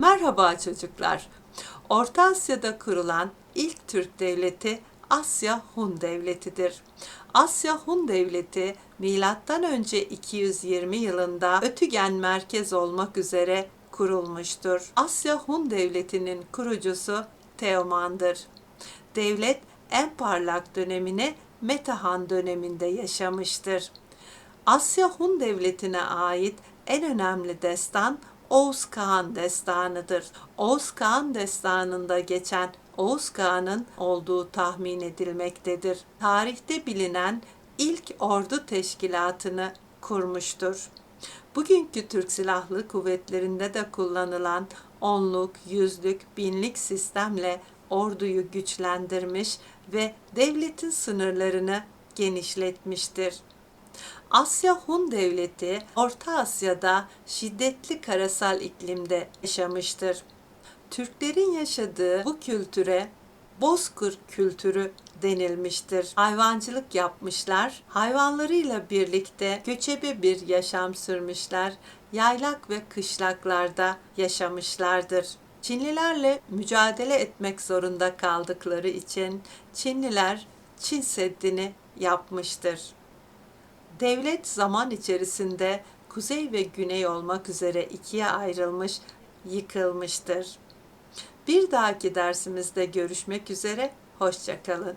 Merhaba çocuklar. Orta Asya'da kurulan ilk Türk devleti Asya Hun Devleti'dir. Asya Hun Devleti milattan önce 220 yılında Ötügen merkez olmak üzere kurulmuştur. Asya Hun Devleti'nin kurucusu Teoman'dır. Devlet en parlak dönemini Metehan döneminde yaşamıştır. Asya Hun Devleti'ne ait en önemli destan Oğuz Kağan destanıdır. Oğuz Kağan destanında geçen Oğuz Kağan'ın olduğu tahmin edilmektedir. Tarihte bilinen ilk ordu teşkilatını kurmuştur. Bugünkü Türk Silahlı Kuvvetlerinde de kullanılan onluk, yüzlük, binlik sistemle orduyu güçlendirmiş ve devletin sınırlarını genişletmiştir. Asya Hun Devleti Orta Asya'da şiddetli karasal iklimde yaşamıştır. Türklerin yaşadığı bu kültüre Bozkır kültürü denilmiştir. Hayvancılık yapmışlar. Hayvanlarıyla birlikte göçebe bir yaşam sürmüşler. Yaylak ve kışlaklarda yaşamışlardır. Çinlilerle mücadele etmek zorunda kaldıkları için Çinliler Çin Seddi'ni yapmıştır. Devlet zaman içerisinde kuzey ve güney olmak üzere ikiye ayrılmış, yıkılmıştır. Bir dahaki dersimizde görüşmek üzere, hoşçakalın.